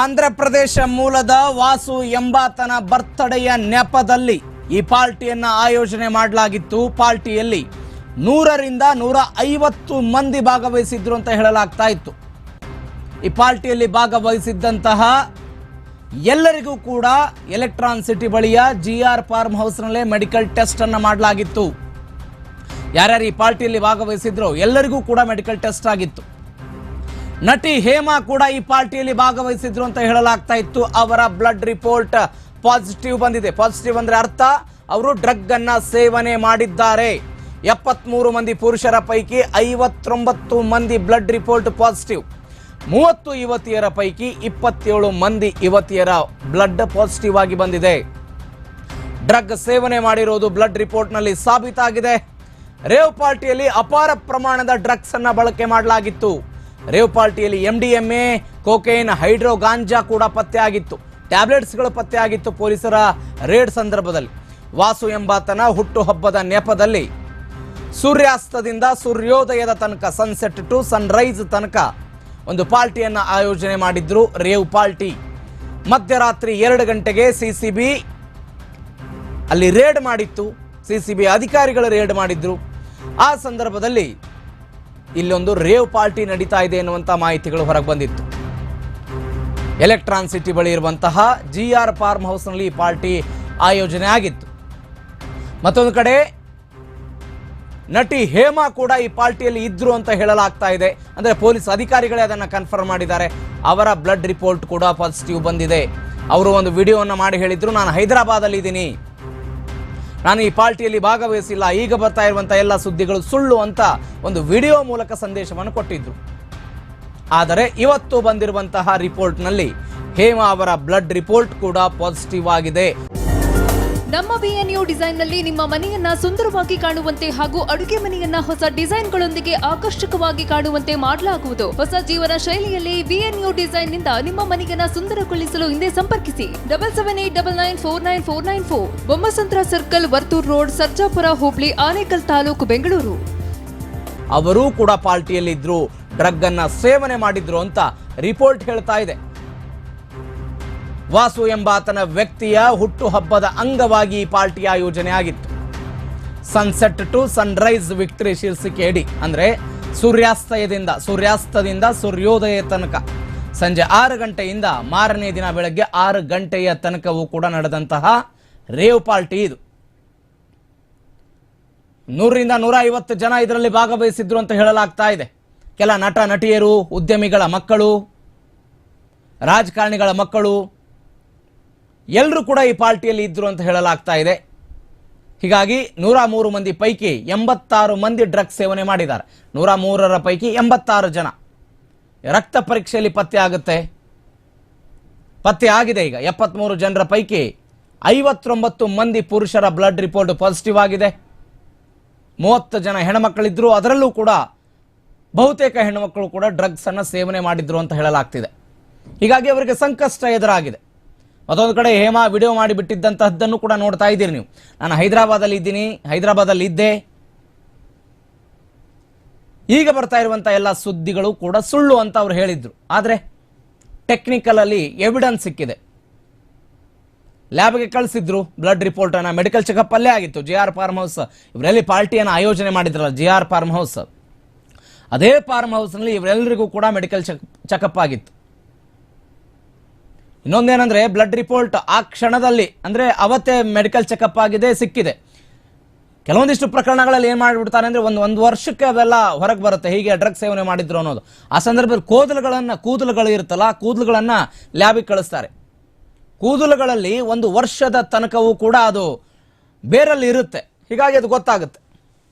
ಆಂಧ್ರ ಪ್ರದೇಶ ಮೂಲದ ವಾಸು ಎಂಬಾತನ ಬರ್ತಡೆಯ ನೆಪದಲ್ಲಿ ಈ ಪಾರ್ಟಿಯನ್ನು ಆಯೋಜನೆ ಮಾಡಲಾಗಿತ್ತು. ಪಾರ್ಟಿಯಲ್ಲಿ ನೂರರಿಂದ ನೂರ ಐವತ್ತು ಮಂದಿ ಭಾಗವಹಿಸಿದ್ರು ಅಂತ ಹೇಳಲಾಗ್ತಾ ಇತ್ತು. ಈ ಪಾರ್ಟಿಯಲ್ಲಿ ಭಾಗವಹಿಸಿದ್ದಂತಹ ಎಲ್ಲರಿಗೂ ಕೂಡ ಎಲೆಕ್ಟ್ರಾನ್ ಸಿಟಿ ಬಳಿಯ ಜಿ ಆರ್ ಫಾರ್ಮ್ ಹೌಸ್ನಲ್ಲೇ ಮೆಡಿಕಲ್ ಟೆಸ್ಟ್ ಅನ್ನ ಮಾಡಲಾಗಿತ್ತು. ಯಾರ್ಯಾರು ಈ ಪಾರ್ಟಿಯಲ್ಲಿ ಭಾಗವಹಿಸಿದ್ರು ಎಲ್ಲರಿಗೂ ಕೂಡ ಮೆಡಿಕಲ್ ಟೆಸ್ಟ್ ಆಗಿತ್ತು. ನಟಿ ಹೇಮಾ ಕೂಡ ಈ ಪಾರ್ಟಿಯಲ್ಲಿ ಭಾಗವಹಿಸಿದ್ರು ಅಂತ ಹೇಳಲಾಗ್ತಾ ಇತ್ತು. ಅವರ ಬ್ಲಡ್ ರಿಪೋರ್ಟ್ ಪಾಸಿಟಿವ್ ಬಂದಿದೆ. ಪಾಸಿಟಿವ್ ಅಂದ್ರೆ ಅರ್ಥ, ಅವರು ಡ್ರಗ್ ಅನ್ನ ಸೇವನೆ ಮಾಡಿದ್ದಾರೆ. ಎಪ್ಪತ್ಮೂರು ಮಂದಿ ಪುರುಷರ ಪೈಕಿ ಐವತ್ತೊಂಬತ್ತು ಮಂದಿ ಬ್ಲಡ್ ರಿಪೋರ್ಟ್ ಪಾಸಿಟಿವ್ ಮೂವತ್ತು ಯುವತಿಯರ ಪೈಕಿ ಇಪ್ಪತ್ತೇಳು ಮಂದಿ ಯುವತಿಯರ ಬ್ಲಡ್ ಪಾಸಿಟಿವ್ ಆಗಿ ಬಂದಿದೆ. ಡ್ರಗ್ ಸೇವನೆ ಮಾಡಿರುವುದು ಬ್ಲಡ್ ರಿಪೋರ್ಟ್ನಲ್ಲಿ ಸಾಬೀತಾಗಿದೆ. ರೇವ್ ಪಾರ್ಟಿಯಲ್ಲಿ ಅಪಾರ ಪ್ರಮಾಣದ ಡ್ರಗ್ಸ್ ಅನ್ನ ಬಳಕೆ ಮಾಡಲಾಗಿತ್ತು. Rave ಪಾರ್ಟಿಯಲ್ಲಿ M D M A cocaine hydro ganja ಕೂಡ ಪತ್ತೆಯಾಗಿತ್ತು ಟ್ಯಾಬ್ಲೆಟ್ಸ್ಗಳು ಪತ್ತೆಯಾಗಿತ್ತು ಪೊಲೀಸರ ರೇಡ್ ಸಂದರ್ಭದಲ್ಲಿ. ವಾಸು ಎಂಬಾತನ ಹುಟ್ಟುಹಬ್ಬದ ನೆಪದಲ್ಲಿ ಸೂರ್ಯಾಸ್ತದಿಂದ ಸೂರ್ಯೋದಯದ ತನಕ ಸನ್ಸೆಟ್ ಟು ಸನ್ರೈಸ್ ತನಕ ಒಂದು ಪಾರ್ಟಿಯನ್ನ ಆಯೋಜನೆ ಮಾಡಿದ್ರು ರೇವ್ ಪಾರ್ಟಿ ಮಧ್ಯರಾತ್ರಿ ಎರಡು ಗಂಟೆಗೆ ಸಿಸಿಬಿ ಅಲ್ಲಿ ರೇಡ್ ಮಾಡಿತ್ತು. ಸಿಸಿಬಿ ಅಧಿಕಾರಿಗಳು ರೇಡ್ ಮಾಡಿದ್ರು. ಆ ಸಂದರ್ಭದಲ್ಲಿ ಇಲ್ಲೊಂದು ರೇವ್ ಪಾರ್ಟಿ ನಡೀತಾ ಇದೆ ಎನ್ನುವಂಥ ಮಾಹಿತಿಗಳು ಹೊರಗೆ ಬಂದಿತ್ತು. ಎಲೆಕ್ಟ್ರಾನ್ ಸಿಟಿ ಬಳಿ ಇರುವಂತಹ ಜಿ ಆರ್ ಫಾರ್ಮ್ ಹೌಸ್ನಲ್ಲಿ ಈ ಪಾರ್ಟಿ ಆಯೋಜನೆ ಆಗಿತ್ತು. ಮತ್ತೊಂದು ಕಡೆ ನಟಿ ಹೇಮಾ ಕೂಡ ಈ ಪಾರ್ಟಿಯಲ್ಲಿ ಇದ್ರು ಅಂತ ಹೇಳಲಾಗ್ತಾ ಇದೆ. ಅಂದ್ರೆ ಪೊಲೀಸ್ ಅಧಿಕಾರಿಗಳೇ ಅದನ್ನ ಕನ್ಫರ್ಮ್ ಮಾಡಿದ್ದಾರೆ. ಅವರ ಬ್ಲಡ್ ರಿಪೋರ್ಟ್ ಕೂಡ ಪಾಸಿಟಿವ್ ಬಂದಿದೆ. ಅವರು ಒಂದು ವಿಡಿಯೋವನ್ನು ಮಾಡಿ ಹೇಳಿದ್ರು, ನಾನು ಹೈದರಾಬಾದಲ್ಲಿ ಇದ್ದೀನಿ ನಾನು ಈ ಪಾರ್ಟಿಯಲ್ಲಿ ಭಾಗವಹಿಸಿಲ್ಲ, ಈಗ ಬರ್ತಾ ಇರುವಂತಹ ಎಲ್ಲ ಸುದ್ದಿಗಳು ಸುಳ್ಳು ಅಂತ ಒಂದು ವಿಡಿಯೋ ಮೂಲಕ ಸಂದೇಶವನ್ನು ಕೊಟ್ಟಿದ್ರು. ಆದರೆ ಇವತ್ತು ಬಂದಿರುವಂತಹ ರಿಪೋರ್ಟ್ನಲ್ಲಿ ಹೇಮಾ ಅವರ ಬ್ಲಡ್ ರಿಪೋರ್ಟ್ ಕೂಡ ಪಾಸಿಟಿವ್ ಆಗಿದೆ. ನಮ್ಮ ಬಿಎನ್ಯು ಡಿಸೈನ್ನಲ್ಲಿ ನಿಮ್ಮ ಮನೆಯನ್ನ ಸುಂದರವಾಗಿ ಕಾಣುವಂತೆ ಹಾಗೂ ಅಡುಗೆ ಮನೆಯನ್ನ ಹೊಸ ಡಿಸೈನ್ಗಳೊಂದಿಗೆ ಆಕರ್ಷಕವಾಗಿ ಕಾಣುವಂತೆ ಮಾಡಲಾಗುವುದು. ಹೊಸ ಜೀವನ ಶೈಲಿಯಲ್ಲಿ ಬಿಎನ್ಯು ಡಿಸೈನ್ನಿಂದ ನಿಮ್ಮ ಮನೆಯನ್ನ ಸುಂದರಗೊಳಿಸಲು ಹಿಂದೆ ಸಂಪರ್ಕಿಸಿ. Double seven eight double nine four nine four nine four Bommasandra circle Varthur road Sarjapura Hubli Anekal taluk Bengaluru. ಅವರೂ ಕೂಡ ಪಾರ್ಟಿಯಲ್ಲಿ ಇದ್ರು ಡ್ರಗ್ ಅನ್ನ ಸೇವನೆ ಮಾಡಿದ್ರು ಅಂತ ರಿಪೋರ್ಟ್ ಹೇಳ್ತಾ ಇದೆ. ವಾಸು ಎಂಬಾತನ ವ್ಯಕ್ತಿಯ ಹುಟ್ಟುಹಬ್ಬದ ಅಂಗವಾಗಿ ಈ ಪಾರ್ಟಿ ಆಯೋಜನೆ ಆಗಿತ್ತು. ಸನ್ಸೆಟ್ ಟು ಸನ್ರೈಸ್ ವಿಕ್ಟರಿ ಶೀರ್ಷಿಕೆ ಅಡಿ, ಅಂದ್ರೆ ಸೂರ್ಯಾಸ್ತಯದಿಂದ, ಸೂರ್ಯಾಸ್ತದಿಂದ ಸೂರ್ಯೋದಯ ತನಕ. ಸಂಜೆ ಆರು ಗಂಟೆಯಿಂದ ಮಾರನೇ ದಿನ ಬೆಳಗ್ಗೆ ಆರು ಗಂಟೆಯ ತನಕವೂ ಕೂಡ ನಡೆದಂತಹ ರೇವ್ ಪಾರ್ಟಿ ಇದು. ನೂರರಿಂದ ನೂರ ಐವತ್ತು ಜನ ಇದರಲ್ಲಿ ಭಾಗವಹಿಸಿದ್ರು ಅಂತ ಹೇಳಲಾಗ್ತಾ ಇದೆ. ಕೆಲ ನಟ, ನಟಿಯರು, ಉದ್ಯಮಿಗಳ ಮಕ್ಕಳು, ರಾಜಕಾರಣಿಗಳ ಮಕ್ಕಳು ಎಲ್ಲರೂ ಕೂಡ ಈ ಪಾರ್ಟಿಯಲ್ಲಿ ಇದ್ರು ಅಂತ ಹೇಳಲಾಗ್ತಾ ಇದೆ. ಹೀಗಾಗಿ ನೂರ ಮೂರು ಮಂದಿ ಪೈಕಿ ಎಂಬತ್ತಾರು ಮಂದಿ ಡ್ರಗ್ ಸೇವನೆ ಮಾಡಿದ್ದಾರೆ. ನೂರ ಮೂರರ ಪೈಕಿ ಎಂಬತ್ತಾರು ಜನ. ರಕ್ತ ಪರೀಕ್ಷೆಯಲ್ಲಿ ಪತ್ತೆ ಆಗುತ್ತೆ. ಪತ್ತೆ ಆಗಿದೆ ಈಗ. ಎಪ್ಪತ್ಮೂರು ಜನರ ಪೈಕಿ ಐವತ್ತೊಂಬತ್ತು ಮಂದಿ ಪುರುಷರ ಬ್ಲಡ್ ರಿಪೋರ್ಟ್ ಪಾಸಿಟಿವ್ ಆಗಿದೆ. ಮೂವತ್ತು ಜನ ಹೆಣ್ಮಕ್ಕಳಿದ್ರು ಅದರಲ್ಲೂ ಕೂಡ ಬಹುತೇಕ ಹೆಣ್ಣುಮಕ್ಕಳು ಕೂಡ ಡ್ರಗ್ಸ್ ಅನ್ನ ಸೇವನೆ ಮಾಡಿದ್ರು ಅಂತ ಹೇಳಲಾಗ್ತಿದೆ. ಹೀಗಾಗಿ ಅವರಿಗೆ ಸಂಕಷ್ಟ ಎದುರಾಗಿದೆ. ಮತ್ತೊಂದು ಕಡೆ ಹೇಮಾ ವಿಡಿಯೋ ಮಾಡಿ ಬಿಟ್ಟಿದ್ದಂತಹದ್ದನ್ನು ಕೂಡ ನೋಡ್ತಾ ಇದ್ದೀರಿ ನೀವು. ನಾನು ಹೈದರಾಬಾದಲ್ಲಿ ಇದ್ದೀನಿ. ಹೈದರಾಬಾದಲ್ಲಿ ಇದ್ದೆ. ಈಗ ಬರ್ತಾ ಇರುವಂತ ಎಲ್ಲ ಸುದ್ದಿಗಳು ಕೂಡ ಸುಳ್ಳು ಅಂತ ಅವ್ರು ಹೇಳಿದ್ರು. ಆದರೆ ಟೆಕ್ನಿಕಲ್ ಅಲ್ಲಿ ಎವಿಡೆನ್ಸ್ ಸಿಕ್ಕಿದೆ. ಲ್ಯಾಬ್ಗೆ ಕಳಿಸಿದ್ರು ಬ್ಲಡ್ ರಿಪೋರ್ಟ್ ಅನ್ನ. ಮೆಡಿಕಲ್ ಚೆಕಪ್ ಅಲ್ಲೇ ಆಗಿತ್ತು. ಜಿ ಆರ್ ಫಾರ್ಮ್ ಹೌಸ್ ಇವರೆಲ್ಲಿ ಪಾರ್ಟಿಯನ್ನು ಆಯೋಜನೆ ಮಾಡಿದ್ರಲ್ಲ ಜಿ ಆರ್ ಫಾರ್ಮ್ ಹೌಸ್ ಅದೇ ಫಾರ್ಮ್ ಹೌಸ್ನಲ್ಲಿ ಇವರೆಲ್ಲರಿಗೂ ಕೂಡ ಮೆಡಿಕಲ್ ಚೆಕ್ ಚೆಕಪ್ ಆಗಿತ್ತು. ಇನ್ನೊಂದೇನಂದ್ರೆ ಬ್ಲಡ್ ರಿಪೋರ್ಟ್ ಆ ಕ್ಷಣದಲ್ಲಿ, ಅಂದ್ರೆ ಅವತ್ತೇ ಮೆಡಿಕಲ್ ಚೆಕಪ್ ಆಗಿದೆ, ಸಿಕ್ಕಿದೆ. ಕೆಲವೊಂದಿಷ್ಟು ಪ್ರಕರಣಗಳಲ್ಲಿ ಏನ್ ಮಾಡಿಬಿಡ್ತಾರೆ ಅಂದ್ರೆ ಒಂದು ಒಂದು ವರ್ಷಕ್ಕೆ ಅವೆಲ್ಲ ಹೊರಗೆ ಬರುತ್ತೆ. ಹೀಗೆ ಡ್ರಗ್ ಸೇವನೆ ಮಾಡಿದ್ರು ಅನ್ನೋದು. ಆ ಸಂದರ್ಭದಲ್ಲಿ ಕೂದಲುಗಳನ್ನು, ಕೂದಲುಗಳು ಇರುತ್ತಲ್ಲ ಕೂದಲುಗಳನ್ನು ಲ್ಯಾಬಿಗೆ ಕಳಿಸ್ತಾರೆ. ಕೂದಲುಗಳಲ್ಲಿ ಒಂದು ವರ್ಷದ ತನಕವೂ ಕೂಡ ಅದು ಬೇರಲ್ಲಿ ಇರುತ್ತೆ. ಹೀಗಾಗಿ ಅದು ಗೊತ್ತಾಗುತ್ತೆ.